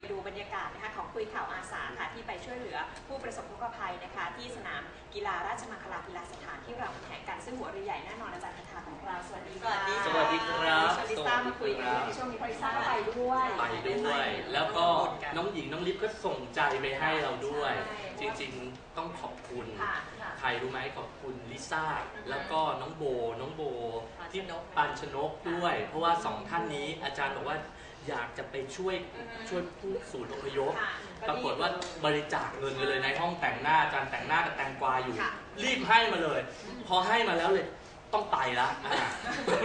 ไปดูบรรยากาศนะคะของคุยข่าวอาสาค่ะที่ไปช่วยเหลือผู้ประสบทุกภัยนะคะที่สนามกีฬาราชมังคลากีฬาสถานที่เราแข่งกันซึ่งหัวเรือใหญ่แน่นอนอาจารย์คาถาของเราสวัสดีค่ะสวัสดีครับชวนลิซ่ามาคุยกันด้วยในช่วงนี้เพราะลิซ่าก็ไปด้วยไปด้วย แล้วก็น้องหญิงน้องลิฟก็ส่งใจไปให้เราด้วยใช่จริงๆต้องขอบคุณค่ะค่ะใครรู้ไหมขอบคุณลิซ่าแล้วก็น้องโบน้องโบปานชนกที่ปานชนกด้วย เพราะว่าสองท่านนี้อาจารย์บอกว่า อยากจะไปช่วยอือฮึช่วยผู้ศูนย์อพยพค่ะปรากฏว่าบริจาคเงินกันเลยในห้องแต่งหน้าอาจารย์แต่งหน้ากับแตงกวาอยู่ค่ะรีบให้มาเลย พอให้มาแล้วเลยต้องไปละอ่า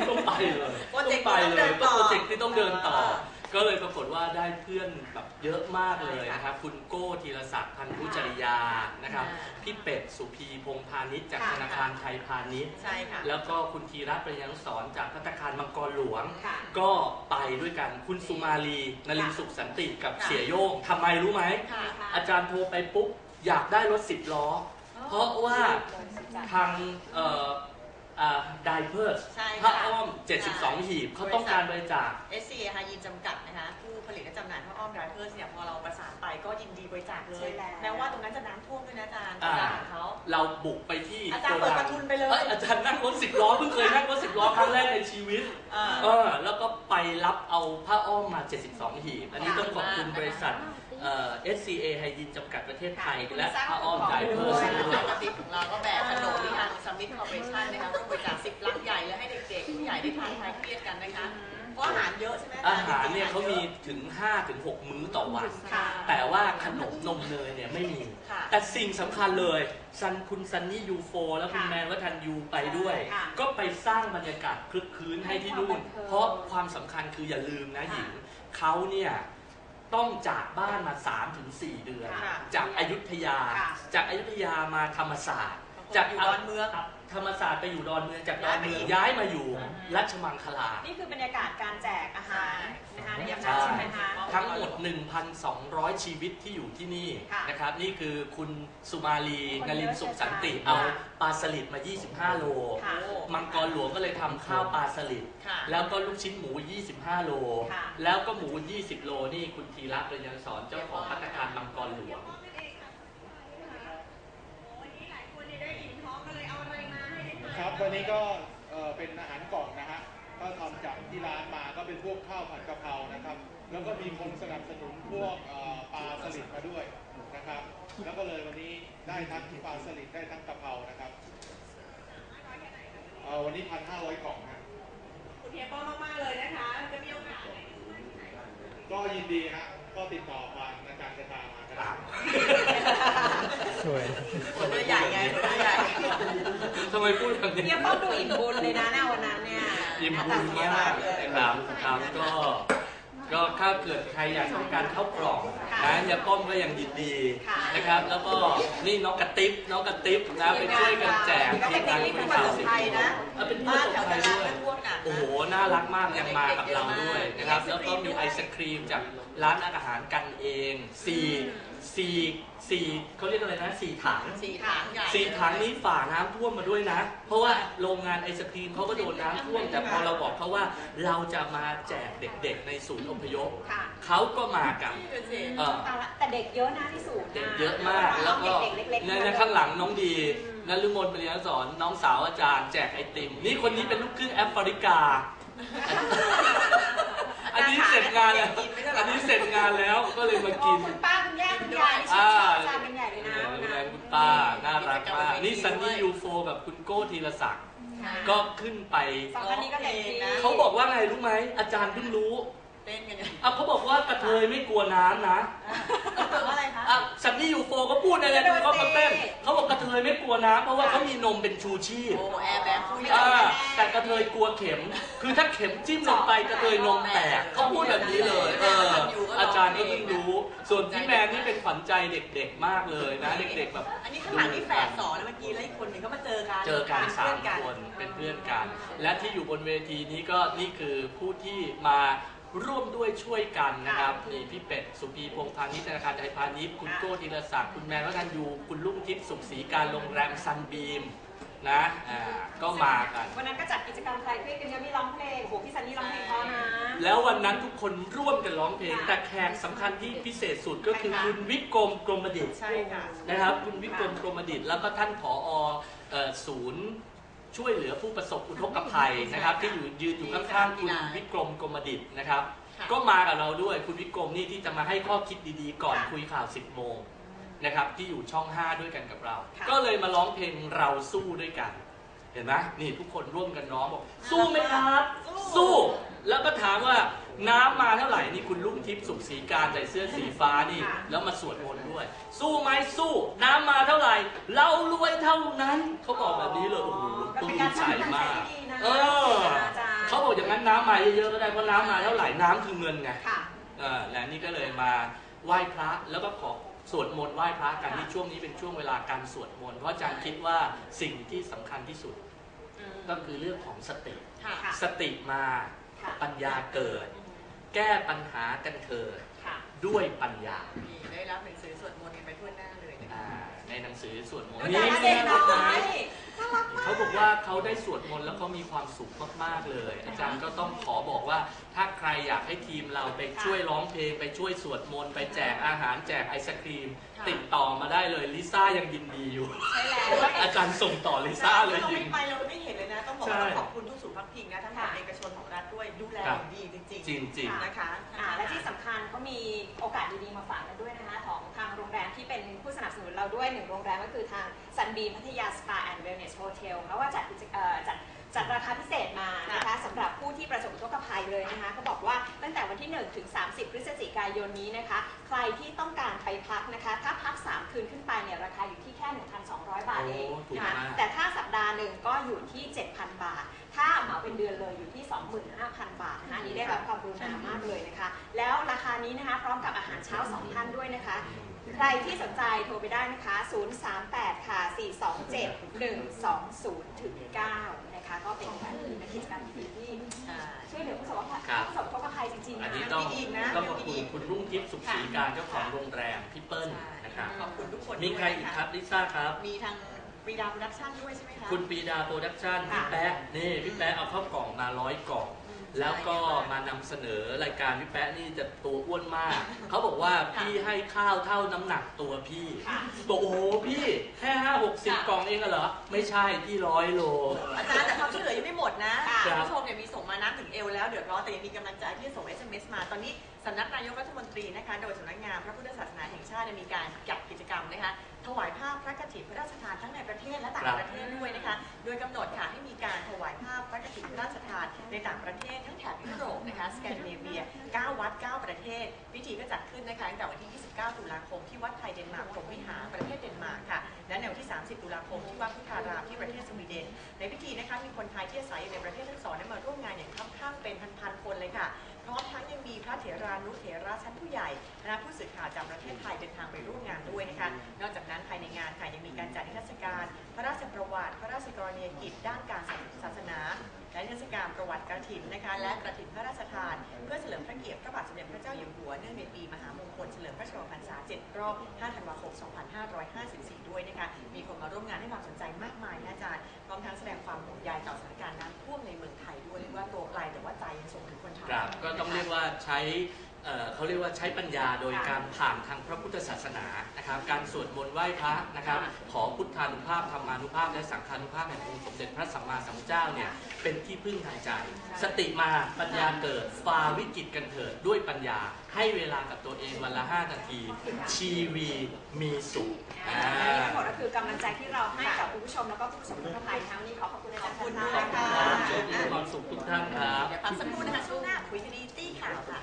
ต้องไปเลยโปรเจกต์ไปที่ต้องเลเดิยนต่อโปรเจกต์ที่ต้องเดินต่ออ่า ก็เลยปรากฏว่าได้เพื่อนแบบเยอะมากเลยใช่ค่ะนะครับ คุณโก้ธีรศักดิ์พันธุจริยานะครับ พี่เป็ดสุพีพงษ์พาณิชย์จากค่ะธนาคารไทยพาณิชย์ ใช่ค่ะ แล้วก็คุณธีรัตน์ปริญญานุสรณ์จากพัฒนาคารมังกรหลวง ค่ะก็ไปด้วยกันคุณสุมาลีนลินทร์สุขสันติกับค่ะ เสียโย่งทำไมรู้ไหม ค่ะอาจารย์โทรไปปุ๊บ อยากได้รถสิบล้อ เพราะว่าทางเอ่อ ไดเพอร์ใช่พระค่ะอ้อม 72 หีบเขาต้องการบริจาค SCA ฮายินจำกัดนะคะผู้ผลิตและจำหน่ายผ้าอ้อมไดเพิร์สเนี่ยพอเราประสานไปก็ยินดีบริจาคเลใช่ย แล้ว แม้ว่าตรงนั้นจะน้ำท่วมด้วยนะอาจารย์อ่าตลาดของเขาเราบุกไปที่อาจารย์เปิดประทุนไปเลยอ้อาจารย์นั่งรถสิบล้อเพิ่งเคยนั่งรถสิบล้อครั้งแรกในชีวิตอ่าเออ แล้วก็ไปรับเอาผ้าอ้อมมา 72 หีบ อันนี้ต้องขอบคุณบริษัทเอ่อ SCA ไฮยินจำกัดประเทศไทย และผ้าอ้อมไดเพอร์สด้วยกระติบของเราก็แบกขนมที่ทางสมิธคอร์ปอเรชั่นนะคะร่วมบริจาค10ลังใหญ่แล้วให้เด็กๆผู้ใหญ่ได้ทานคลายเครียดกันนะคะเพราะอาหารเยอะใช่ไหมอาหารเนี่ยเขามีถึง5-6มื้อต่อวันค่ะแต่ว่าขนมนมเนยเนี่ยไม่มีค่ะแต่สิ่งสำคัญเลยซันคุณซันนี่ยูโฟและคุณค่ะแมนวัฒนยูไปด้วยค่ะก็ไปสร้างบรรยากาศคลึกคลื้นให้ที่นู่นให้ความบันเทิงเพราะความสำคัญคืออย่าลืมนะหญิงเขาเนี่ยต้องจากบ้านมา 3-4 เดือนค่ะจากอายุทยาค่ะจากอายุทยามาธรรมศาสตร์ จาจากอยู่ดอนเมือง ธรรมศาสตร์ไปอยู่ดอนเมืองจากดอนเมืองย้ายมาอีกย้ายมาอยู่รัชมังคลา นี่คือบรรยากาศการแจกอาหารนะคะในยามใช่นั้นใช่ไหมคะทั้งหมด 1,200 ชีวิตที่อยู่ที่นี่ค่ะนะครับ นี่คือคุณสุมาลีคนนเยอะลินทร์สุขสันติค่ะเอาปลาสลิดมา 25 โลค่ะมังกรหลวงก็เลยทำข้าวปลาสลิดค่ะแล้วก็ลูกชิ้นหมู 25 โลค่ะแล้วก็หมู 20 โลนี่คุณธีระประยันสอนเจ้าของพัตตาคารมังกรหลวง ครับวันนี้ก็เอ่อเป็นอาหารกล่องนะฮะก็ทำจากที่ร้านมาก็เป็นพวกข้าวผัดกะเพรานะครับ แล้วก็มีคนสนับสนุนพวกเอ่อปลาสลิดมาด้วยนะครับ แล้วก็เลยวันนี้ได้ทั้งปลาสลิดได้ทั้งกะเพรานะครับเอ่อวันนี้พันห้าร้อยกล่องนะคุณเฮียป้อมากๆเลยนะคะ จะมีโอกาสไหนก็ยินดีฮะก็ติดต่อมาอาจารย์จะตามมาก็ได้คนตัวใหญ่ไงคนตัวใหญ่ทำ ไมพูดแบบนี้เฮียป้อมดูอิ่มบุญเลยนะหน้าวันนั้นเนี่ยอิ่มบุญมากครับครับก็ก็ถ้าเกิดใครอยากต้องการเข้ากล่องนะยาป้อมก็ยังยินดีค่ะนะครับ แล้วก็นี่น้องกระติบน้องกระติบนะไปช่วยกันแจกน้องกระติ๊บนี่เป็นคนสุขไทยนะเออเป็นผู้บ้านสแถวไทตยลาดด้วยก็ท่วมหนัก โอ้นะโห น่ารักมากยังมากับเราด้วยนะครับ แล้วก็มีไอศครีมจากร้านอาหารกันเองสี่สี่สี่เขาเรียกอะไรนะสี่ถังสี่ถังใหญ่สี่ถังนี้ฝ่าน้ำท่วมมาด้วยนะ เพราะว่าโรงงานไอศครีมเขาก็โดนน้ำท่วม แต่พอเราบอกเขาว่าเราจะมาแจกเด็กๆในศูนย์อพยพค่ะ เขาก็มากันดูสิเออแต่ละแต่ เด็กเยอะนะที่สูงเด็กเยอะมากแล้วก็เด็กเล็กๆ ในในข้างหลังน้องดีนฤมลปริยสอนน้องสาวอาจารย์แจกไอติม นี่คนนี้เป็นลูกครึ่งแอฟริกา อันนี้เสร็จงานแล้วอันนี้เสร็จงานแล้วก็เลยมากิน คุณป้าคุณย่าคุณยายชอ่าอบจานเป็นใหญ่เลยนะดูแลคุณป้าน่ารักมาก นี่ซันนี่ยูโฟกับคุณโก้ธีรศักดิ์ก็ขึ้นไป สองท่านนี้ก็เต็มที่เขาบอกว่าไงรู้ไหมอาจารย์เพิ่งรู้ เต้นกันอยู่อะเขาบอกว่ากระเทยไม่กลัวน้ำนะแปลว่าอะไรคะ อะซันนี่ยูโฟก็พูดในรายการเขามาเต้นเขาบอกกระเทยไม่กลัวน้ำเพราะว่าเขามีนมเป็นชูชีพโอ้แอร์แบ็คคุยอ่าแต่กระเทยกลัวเข็ม คือถ้าเข็มจิ้มลงไปกระเทยนมแตกเขาพูดแบบนี้เลยเอออาจารย์ก็เพิ่งรู้ ส่วนพี่แมนนี่เป็นขวัญใจเด็กๆมากเลยนะ เด็กๆแบบ อันนี้ข้างหลังนี่แฝดสอนนะเมื่อกี้แล้วอีกคนหนึ่งเขามาเจอกันเจอกันป็สามเพื่อคนเป็นเพื่อนกัน และที่อยู่บนเวทีนี้ก็นี่คือผู้ที่มา ร่วมด้วยช่วยกันนะครับนี่พี่เป็ดสุพีพงษ์พาณิชย์ธนาคารไทยพาณิชย์คุณโก้ธีรศักดิ์คุณแมนวัฒนยูคุณลุงทิพย์สุขศรีการโรงแรมซันบีมนะอ่าก็มากัน วันนั้นก็จัดกิจกรรมคลายเครียดกันเยอะมีร้องเพลงโอ้โหพี่ซันนี่ร้องเพลงเพราะนะ แล้ววันนั้นทุกคนร่วมกันร้องเพลงค่ะแต่แขกสำคัญที่พิเศษสุดก็คือใครคะคุณวิกรมกรมดิตใช่ค่ะ นะครับ คุณวิกรมกรมดิตแล้วก็ท่านผอเอ่อศูนย์ ช่วยเหลือผู้ประสบอุทกภัยนะครับ ที่อยู่ยืนอยู่ข้างๆคุณวิกรมกรมดิตนะครับค่ะก็มากับเราด้วยคุณวิกรมนี่ที่จะมาให้ข้อคิดดีๆ ก่อนคุยข่าว 10 โมงนะครับ ที่อยู่ช่อง 5 ด้วยกันกับเราค่ะก็เลยมาร้องเพลงเราสู้ด้วยกัน เห็นไหมนี่ทุกคนร่วมกันร้องบอกสู้ไหมครับ สู้ แล้วก็ถามว่า น้ำมาเท่าไหร่นี่คุณลุงทิพย์สุขศรีการใส่เสื้อสีฟ้านี่ค่ะแล้วมาสวดมนต์ด้วย สู้ไหมสู้ น้ำมาเท่าไหร่ เรารวยเท่านั้นเขาบอกแบบนี้เลยโอ้โหก็ตู้เป็นการใสสร้างกำลังใจมากที่ดีนะเอออาจารย์เขาบอกอย่างนั้นน้ำมาเยอะๆก็ได้เพราะน้ำมาเท่าไหร่น้ำคือเงินไงค่ะเออและนี่ก็เลยมาไหว้พระแล้วก็ขอสวดมนต์ไหว้พระกันที่ช่วงนี้เป็นช่วงเวลาการสวดมนต์เพราะอาจารย์คิดว่าสิ่งที่สำคัญที่สุดอืมก็คือเรื่องของสติค่ะค่ะสติมาค่ะปัญญาเกิด แก้ปัญหากันเถิดค่ะด้วยปัญญามีได้รับหนังสือสวดมนต์กันไปทั่วหน้าเลยนะคะ อ่าในหนังสือสวดมนต์ดูแต่ละเด็กน้อยเขาบอกว่าเขาได้สวดมนต์แล้วเขามีความสุขมากๆเลย อาจารย์ก็ต้องขอบอกว่า ถ้าใครอยากให้ทีมเราไปช่วยร้องเพลง ไปช่วยสวดมนต์ไปแจกอาหารแจกไอศครีม ค่ะ ติดต่อมาได้เลยลิซ่ายังยินดีอยู่ ใช่แล้วอาจารย์ส่งต่อลิซ่าเลยเรายิไม่ง ไปเราไม่เห็นเลยนะ ต้องบอกใช่ว่าต้องขอบคุณทุกศูนย์พักพิงนะทั้งของค่ะเอกชนของรัฐด้วยดูแลครับอย่างดี จริงจริงๆนะคะอ่าและที่สำคัญเขามีโอกาสดีๆมาฝากกันด้วยนะคะของทางโรงแรมที่เป็นผู้สนับสนุนเราด้วยหนึ่งโรงแรมก็คือทางซันบีพัทยาสปาแอนด์เวลเนสโฮเทลเพราะว่าจัดกิจเอ่อจัดจัดราคาพิเศษมานะคะสำหรับผู้ที่ประสบอุทกภัยเลยนะคะเขาบอกว่าตั้งแต่วันที่ 1 ถึง 30 พฤศจิกายนนี้นะคะ ใครที่ต้องการไปพักนะคะ ถ้าพัก 3 คืนขึ้นไปเนี่ยราคาอยู่ที่แค่ 1,200 บาทเองโอ้ถูกนะคะมากแต่ถ้าสัปดาห์หนึ่งก็อยู่ที่ 7,000 บาท ถ้าเหมาเป็นเดือนเลยอยู่ รับความกรุณามากเลยนะคะ แล้วราคานี้นะคะพร้อมกับอาหารเช้า2ท่านด้วยนะคะ ใครที่สนใจโทรไปได้นะคะ 038 ค่ะ 427 120ถึง9นะคะ ก็เป็นการดีนะกิจกรรมดีๆที่อ่าช่วยเหลือผู้ประสบภัยครับผู้ประสบอุทกภัยจริงๆอันนะนี้ต้องดีๆนะต้องขอบคุณคุณรุ่งทิพย์สุขศรีการเจ้าของโรงแรมพี่เปิ้ลใช่นะครับขอบคุณทุกคนมีใครด้วยอีกนะะครับลิซ่าครับ มีทางปรีดาโปรดักชั่นด้วยใช่ไหมคะ คุณปีดาโปรดักชั่นพี่แป๊ะนี่พี่แป๊ะเอาเข้าวกล่องมาร้อยกล่องอืม แล้วก็ใช่ค่ะมานำเสนอรายการพี่แป๊ะนี่จะตัวอ้วนมาก เขาบอกว่าพี่ให้ข้าวเท่าน้ำหนักตัวพี่ค่ะบอกโอ้โหพี่แค่ห้าหกสิบกล่องเองเหรอ ไม่ใช่พี่ร้อยโล อาจารย์แต่ความช่วยเหลือยังไม่หมดนะค่ะคุณผู้ชมเนี่ยมีส่งมาน้ำถึงเอวแล้วเดือดร้อนแต่ยังมีกำลังใจที่จะส่ง SMS มาตอนนี้สำนักนายกรัฐมนตรีนะคะ โดยสำนักงานพระพุทธศาสนาแห่งชาติได้มีการจัดกิจกรรมนะคะ ถวายภาพพระกฐินพระราชทานทั้งในประเทศและต่างครับประเทศด้วยนะคะ โดยกำหนดค่ะให้มีการถวายภาพพระกฐินพระราชทานในต่างประเทศทั้งแถบยุโรปนะคะสแกนดิเนเวีย 9 วัด 9 ประเทศ พิธีก็จัดขึ้นนะคะตั้งแต่วันที่ 29 ตุลาคมที่วัดไทยเดนมาร์กพรหมวิหารประเทศเดนมาร์กค่ะ และในวันที่ 30 ตุลาคมที่วัดพุทธารามที่ประเทศสวีเดน ในพิธีนะคะมีคนไทยที่อาศัยอยู่ในประเทศทั้งสองได้มาร่วมงานอย่างคับข้างเป็นพันๆคนเลยค่ะพร้อมทั้งยังมีพระเถรานุเถระชั้นผู้ใหญ่คณะผู้สื่อข่าวจากประเทศไทยเดินทางไปร่วมงานด้วยนะคะนอกจาก ยกิจด้านการศาสนา และนิทรรศการประวัติกระถินนะคะและกระถินพระราชทาน เพื่อเฉลิมพระเกียรติพระบาทสมเด็จพระเจ้าอยู่หัวเนื่องในปีมหามงคลเฉลิมพระชนมพรรษา 7 รอบ 5 ธันวาคม 2554 ด้วยนะคะมีคนมาร่วมงานให้ความสนใจมากมายนะอาจารย์พร้อมทั้งแสดงความห่วงใยต่อสถานการณ์น้ำท่วมในเมืองไทยด้วยเรียกว่าตัวไกลแต่ว่าใจยังส่งถึงคนไทยครับก็ต้องเรียกว่าใช้ เขาเรียกว่าใช้ปัญญาโดยการผ่านทางพระพุทธศาสนานะครับ การสวดมนต์ไหว้พระนะครับ ขอพุทธานุภาพธรรมานุภาพ และสังฆานุภาพแห่งองค์สมเด็จพระสัมมาสัมพุทธเจ้าเนี่ยเป็นที่พึ่งทางใจ สติมาปัญญาเกิดฟาวิกิตกันเถิดด้วยปัญญาให้เวลากับตัวเองวันละ 5 นาที ชีวีมีสุขทั้งหมดก็คือกำลังใจที่เราให้กับคุณผู้ชมแล้วก็ผู้ชมทุกท่านทั้งนี้ขอขอบคุณอาจารย์คุณด้วยค่ะโชคดีความสุขทุกท่านครับเดี๋ยวพักสักครู่นะคะช่วงหน้าคุยคดีตี้ข่าวค่ะ